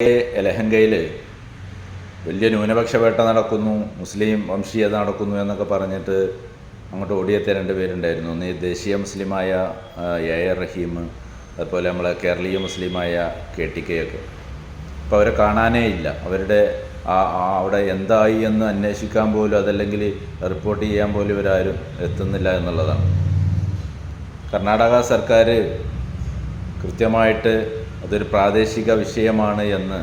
ലഹങ്കയിൽ വലിയ ന്യൂനപക്ഷ വേട്ട നടക്കുന്നു മുസ്ലിം വംശീയത നടക്കുന്നു എന്നൊക്കെ പറഞ്ഞിട്ട് അങ്ങോട്ട് ഓടിയെത്തിയ രണ്ട് പേരുണ്ടായിരുന്നു. ഒന്ന് ദേശീയ മുസ്ലിമായ എ എ റഹീം അതുപോലെ നമ്മളെ കേരളീയ മുസ്ലിമായ കെ ടി കെ ഒക്കെ അവരെ കാണാനേ ഇല്ല. അവരുടെ ആ അവിടെ എന്തായി എന്ന് അന്വേഷിക്കാൻ പോലും അതല്ലെങ്കിൽ റിപ്പോർട്ട് ചെയ്യാൻ പോലും ഇവരാരും എത്തുന്നില്ല എന്നുള്ളതാണ്. കർണാടക സർക്കാർ കൃത്യമായിട്ട് അതൊരു പ്രാദേശിക വിഷയമാണ് എന്ന്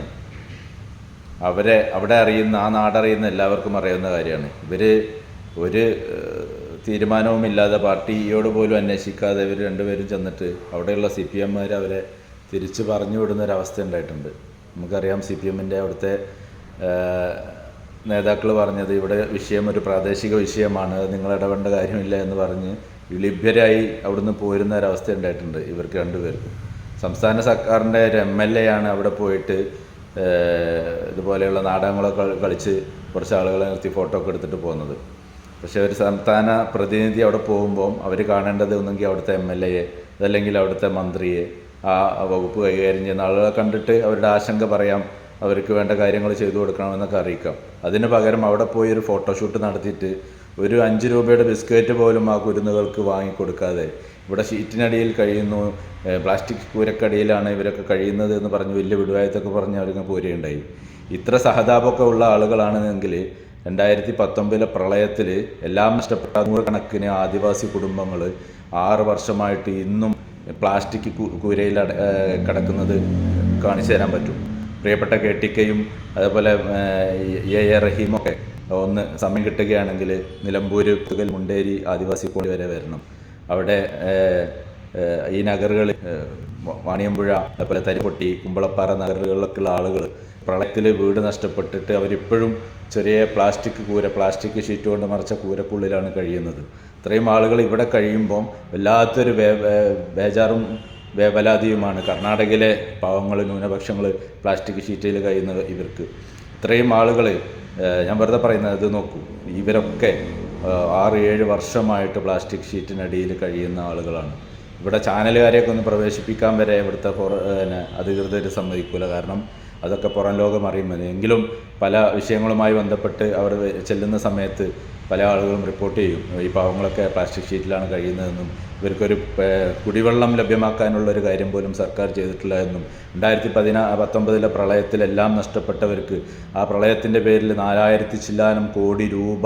അവരെ അവിടെ അറിയുന്ന ആ നാടറിയുന്ന എല്ലാവർക്കും അറിയുന്ന കാര്യമാണ്. ഇവർ ഒരു തീരുമാനവും തീരുമാനവുമില്ലാതെ പാർട്ടിയോട് പോലും അന്വേഷിക്കാതെ ഇവർ രണ്ടുപേരും ചെന്നിട്ട് അവിടെയുള്ള സി പി എമ്മുകാർ അവരെ തിരിച്ചു പറഞ്ഞു വിടുന്ന ഒരവസ്ഥ ഉണ്ടായിട്ടുണ്ട്. നമുക്കറിയാം സി പി എമ്മിന്റെ അവിടുത്തെ നേതാക്കൾ പറഞ്ഞത് ഇവിടെ വിഷയം ഒരു പ്രാദേശിക വിഷയമാണ് നിങ്ങൾ ഇടപെടേണ്ട കാര്യമില്ല എന്ന് പറഞ്ഞ് വിളിഭ്യരായി അവിടുന്ന് പോരുന്ന ഒരവസ്ഥ ഉണ്ടായിട്ടുണ്ട് ഇവർക്ക് രണ്ടുപേർക്കും. സംസ്ഥാന സർക്കാരിന്റെ ഒരു എം എൽ എ ആണ് അവിടെ പോയിട്ട് ഇതുപോലെയുള്ള നാടകങ്ങളൊക്കെ കളി- കളിച്ച് കുറച്ച് ആളുകളെ നിർത്തി ഫോട്ടോ ഒക്കെ എടുത്തിട്ട് പോകുന്നത്. പക്ഷേ ഒരു സംസ്ഥാന പ്രതിനിധി അവിടെ പോകുമ്പോൾ അവർ കാണേണ്ടത് ഒന്നെങ്കിൽ അവിടുത്തെ എം എൽ എയെ അതല്ലെങ്കിൽ അവിടുത്തെ മന്ത്രിയെ ആ വകുപ്പ് കൈകാര്യം ചെയ്യുന്ന ആളുകളെ കണ്ടിട്ട് അവരുടെ ആശങ്ക പറയാം അവർക്ക് വേണ്ട കാര്യങ്ങൾ ചെയ്തു കൊടുക്കണമെന്നൊക്കെ അറിയിക്കാം. അതിന് പകരം അവിടെ പോയി ഒരു ഫോട്ടോഷൂട്ട് നടത്തിയിട്ട് ഒരു അഞ്ച് രൂപയുടെ ബിസ്ക്കറ്റ് പോലും ആ കുരുന്നുകൾക്ക് വാങ്ങിക്കൊടുക്കാതെ. ഇവിടെ ഷീറ്റിനടിയിൽ കഴിയുന്നു. പ്ലാസ്റ്റിക് കൂരക്കടിയിലാണ് ഇവരൊക്കെ കഴിയുന്നത് എന്ന് പറഞ്ഞ് വലിയ വിടുവായത്തൊക്കെ പറഞ്ഞ് അവരിങ്ങനെ പോരുകയുണ്ടായി ഇത്ര സഹതാപമൊക്കെ ഉള്ള ആളുകളാണെങ്കിൽ രണ്ടായിരത്തി പത്തൊമ്പതിലെ പ്രളയത്തിൽ എല്ലാം നഷ്ടപ്പെട്ട നൂറുകണക്കിന് ആദിവാസി കുടുംബങ്ങൾ ആറ് വർഷമായിട്ട് ഇന്നും പ്ലാസ്റ്റിക് കൂരയിൽ കിടക്കുന്നത് കാണിച്ചു തരാൻ പറ്റും. പ്രിയപ്പെട്ട കെ ടി കെയും അതേപോലെ എ എ റഹീമൊക്കെ ഒന്ന് സമയം കിട്ടുകയാണെങ്കിൽ നിലമ്പൂർ തുകൽ മുണ്ടേരി ആദിവാസി കോളി വരെ വരണം. അവിടെ ഈ നഗറുകളിൽ വാണിയമ്പുഴ അതുപോലെ തരിപ്പൊട്ടി കുമ്പളപ്പാറ നഗറുകളിലൊക്കെയുള്ള ആളുകൾ പ്രളയത്തിൽ വീട് നഷ്ടപ്പെട്ടിട്ട് അവരിപ്പോഴും ചെറിയ പ്ലാസ്റ്റിക് കൂര പ്ലാസ്റ്റിക് ഷീറ്റ് കൊണ്ട് മറച്ച കൂരക്കുള്ളിലാണ് കഴിയുന്നത്. ഇത്രയും ആളുകൾ ഇവിടെ കഴിയുമ്പോൾ വല്ലാത്തൊരു ബേജാറും വേവലാതിയുമാണ് കർണാടകയിലെ പാവങ്ങൾ ന്യൂനപക്ഷങ്ങൾ പ്ലാസ്റ്റിക് ഷീറ്റിൽ കഴിയുന്നത് ഇവർക്ക്. ഇത്രയും ആളുകൾ ഞാൻ വെറുതെ പറയുന്നത് ഇത് നോക്കൂ. ഇവരൊക്കെ ആറ് ഏഴ് വർഷമായിട്ട് പ്ലാസ്റ്റിക് ഷീറ്റിനടിയിൽ കഴിയുന്ന ആളുകളാണ്. ഇവിടെ ചാനലുകാരെയൊക്കെ ഒന്ന് പ്രവേശിപ്പിക്കാൻ വരെ ഇവിടുത്തെ പിന്നെ അധികൃതർ സമ്മതിക്കില്ല കാരണം അതൊക്കെ പുറം ലോകം അറിയുന്നത് എങ്കിലും പല വിഷയങ്ങളുമായി ബന്ധപ്പെട്ട് അവർ ചെല്ലുന്ന സമയത്ത് പല ആളുകളും റിപ്പോർട്ട് ചെയ്യും. ഈ പാവങ്ങളൊക്കെ പ്ലാസ്റ്റിക് ഷീറ്റിലാണ് കഴിയുന്നതെന്നും ഇവർക്കൊരു കുടിവെള്ളം ലഭ്യമാക്കാനുള്ള ഒരു കാര്യം പോലും സർക്കാർ ചെയ്തിട്ടില്ല എന്നും. രണ്ടായിരത്തി പതിനാ പത്തൊമ്പതിലെ പ്രളയത്തിലെല്ലാം നഷ്ടപ്പെട്ടവർക്ക് ആ പ്രളയത്തിന്റെ പേരിൽ നാലായിരത്തി ചില്ലാനം കോടി രൂപ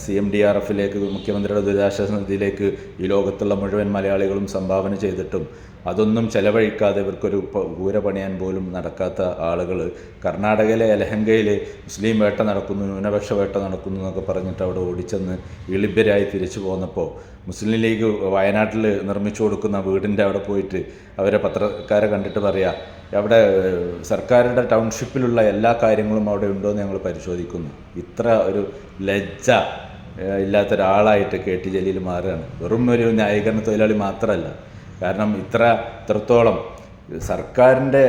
സി എം ഡി ആർ എഫിലേക്ക് മുഖ്യമന്ത്രിയുടെ ദുരിതാശ്വാസ നിധിയിലേക്ക് ഈ ലോകത്തുള്ള മുഴുവൻ മലയാളികളും സംഭാവന ചെയ്തിട്ടും അതൊന്നും ചെലവഴിക്കാതെ ഇവർക്കൊരു ഊര പണിയാൻ പോലും നടക്കാത്ത ആളുകൾ. കർണാടകയിലെ യലഹങ്കയിൽ മുസ്ലിം വേട്ട നടക്കുന്നു ന്യൂനപക്ഷ വേട്ട നടക്കുന്നു എന്നൊക്കെ പറഞ്ഞിട്ട് അവിടെ ഓടിച്ചെന്ന് ഇളിഭ്യരായി തിരിച്ചു പോന്നപ്പോൾ മുസ്ലിം ലീഗ് വയനാട്ടിൽ നിർമ്മിച്ചു കൊടുക്കുന്ന വീടിന്റെ അവിടെ പോയിട്ട് അവരെ പത്രക്കാരെ കണ്ടിട്ട് പറയാം അവിടെ സർക്കാരുടെ ടൗൺഷിപ്പിലുള്ള എല്ലാ കാര്യങ്ങളും അവിടെ ഉണ്ടോ എന്ന് ഞങ്ങൾ പരിശോധിക്കുന്നു. ഇത്ര ഒരു ലജ്ജ ഇല്ലാത്ത ഒരാളായിട്ട് കെ ടി ജലീൽ മാറുകയാണ്. വെറും ഒരു ന്യായീകരണ തൊഴിലാളി മാത്രമല്ല കാരണം ഇത്ര ഇത്രത്തോളം സർക്കാരിന്റെ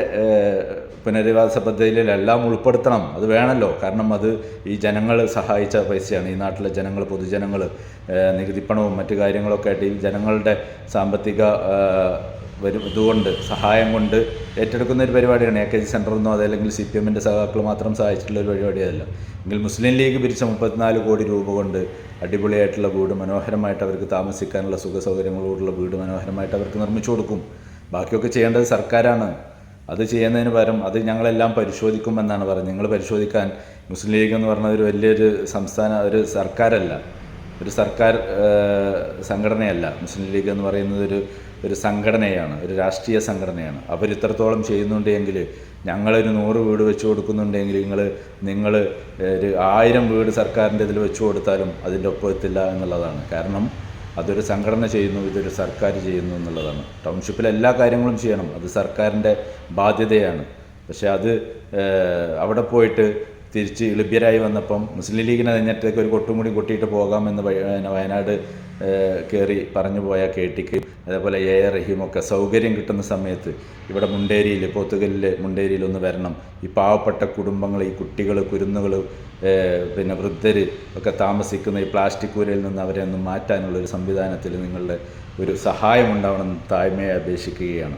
പുനരധിവാസ പദ്ധതിയിൽ എല്ലാം ഉൾപ്പെടുത്തണം. അത് വേണമല്ലോ കാരണം അത് ഈ ജനങ്ങൾ സഹായിച്ച പൈസയാണ്. ഈ നാട്ടിലെ ജനങ്ങൾ പൊതുജനങ്ങൾ നികുതിപ്പണവും മറ്റു കാര്യങ്ങളൊക്കെ ആയിട്ട് ഈ ജനങ്ങളുടെ സാമ്പത്തിക വരും ഇതുകൊണ്ട് സഹായം കൊണ്ട് ഏറ്റെടുക്കുന്ന ഒരു പരിപാടിയാണ്. എ കെ ജി സെന്ററെന്നോ അതല്ലെങ്കിൽ സി പി എമ്മിന്റെ സഹാക്കൾ മാത്രം സഹായിച്ചിട്ടുള്ള ഒരു പരിപാടിയല്ല. എങ്കിൽ മുസ്ലിം ലീഗ് പിരിച്ച മുപ്പത്തിനാല് കോടി രൂപ കൊണ്ട് അടിപൊളിയായിട്ടുള്ള വീട് മനോഹരമായിട്ട് അവർക്ക് താമസിക്കാനുള്ള സുഖ സൗകര്യങ്ങളോടുള്ള വീട് മനോഹരമായിട്ട് അവർക്ക് നിർമ്മിച്ചു കൊടുക്കും. ബാക്കിയൊക്കെ ചെയ്യേണ്ടത് സർക്കാരാണ്. അത് ചെയ്യുന്നതിന് പകരം അത് ഞങ്ങളെല്ലാം പരിശോധിക്കുമെന്നാണ് പറഞ്ഞത്. നിങ്ങൾ പരിശോധിക്കാൻ മുസ്ലിം ലീഗ് എന്ന് പറഞ്ഞ ഒരു വലിയൊരു സംസ്ഥാന ഒരു സർക്കാരല്ല. ഒരു സർക്കാർ സംഘടനയല്ല. മുസ്ലിം ലീഗ് എന്ന് പറയുന്നത് ഒരു ഒരു സംഘടനയാണ് ഒരു രാഷ്ട്രീയ സംഘടനയാണ്. അവർ ഇത്രത്തോളം ചെയ്യുന്നുണ്ടെങ്കിൽ ഞങ്ങളൊരു നൂറ് വീട് വെച്ച് കൊടുക്കുന്നുണ്ടെങ്കിൽ നിങ്ങൾ നിങ്ങൾ ഒരു ആയിരം വീട് സർക്കാരിന്റെ ഇതിൽ വെച്ച് കൊടുത്താലും അതിന്റെ ഒപ്പം എത്തില്ല എന്നുള്ളതാണ്. കാരണം അതൊരു സംഘടന ചെയ്യുന്നു ഇതൊരു സർക്കാർ ചെയ്യുന്നു എന്നുള്ളതാണ്. ടൗൺഷിപ്പിൽ എല്ലാ കാര്യങ്ങളും ചെയ്യണം. അത് സർക്കാരിന്റെ ബാധ്യതയാണ്. പക്ഷേ അത് അവിടെ പോയിട്ട് തിരിച്ച് ലഭ്യരായി വന്നപ്പം മുസ്ലിം ലീഗിനെ നെഞ്ഞത്തേക്ക് ഒരു കൊട്ടും കൂടി കൊട്ടിയിട്ട് പോകാമെന്ന് വയനാട് കയറി പറഞ്ഞു പോയ കേട്ടിക്ക്. അതേപോലെ എ ആർ റഹീമൊക്കെ സൗകര്യം കിട്ടുന്ന സമയത്ത് ഇവിടെ മുണ്ടേരിയിൽ പോത്തുകല്ലിൽ മുണ്ടേരിയിൽ ഒന്ന് വരണം. ഈ പാവപ്പെട്ട കുടുംബങ്ങൾ ഈ കുട്ടികൾ കുരുന്നുകൾ പിന്നെ വൃദ്ധർ ഒക്കെ താമസിക്കുന്ന ഈ പ്ലാസ്റ്റിക് കൂരയിൽ നിന്ന് അവരെ ഒന്ന് മാറ്റാനുള്ള ഒരു സംവിധാനത്തിൽ നിങ്ങളുടെ ഒരു സഹായം ഉണ്ടാവണം താഴ്മയെ അപേക്ഷിക്കുകയാണ്.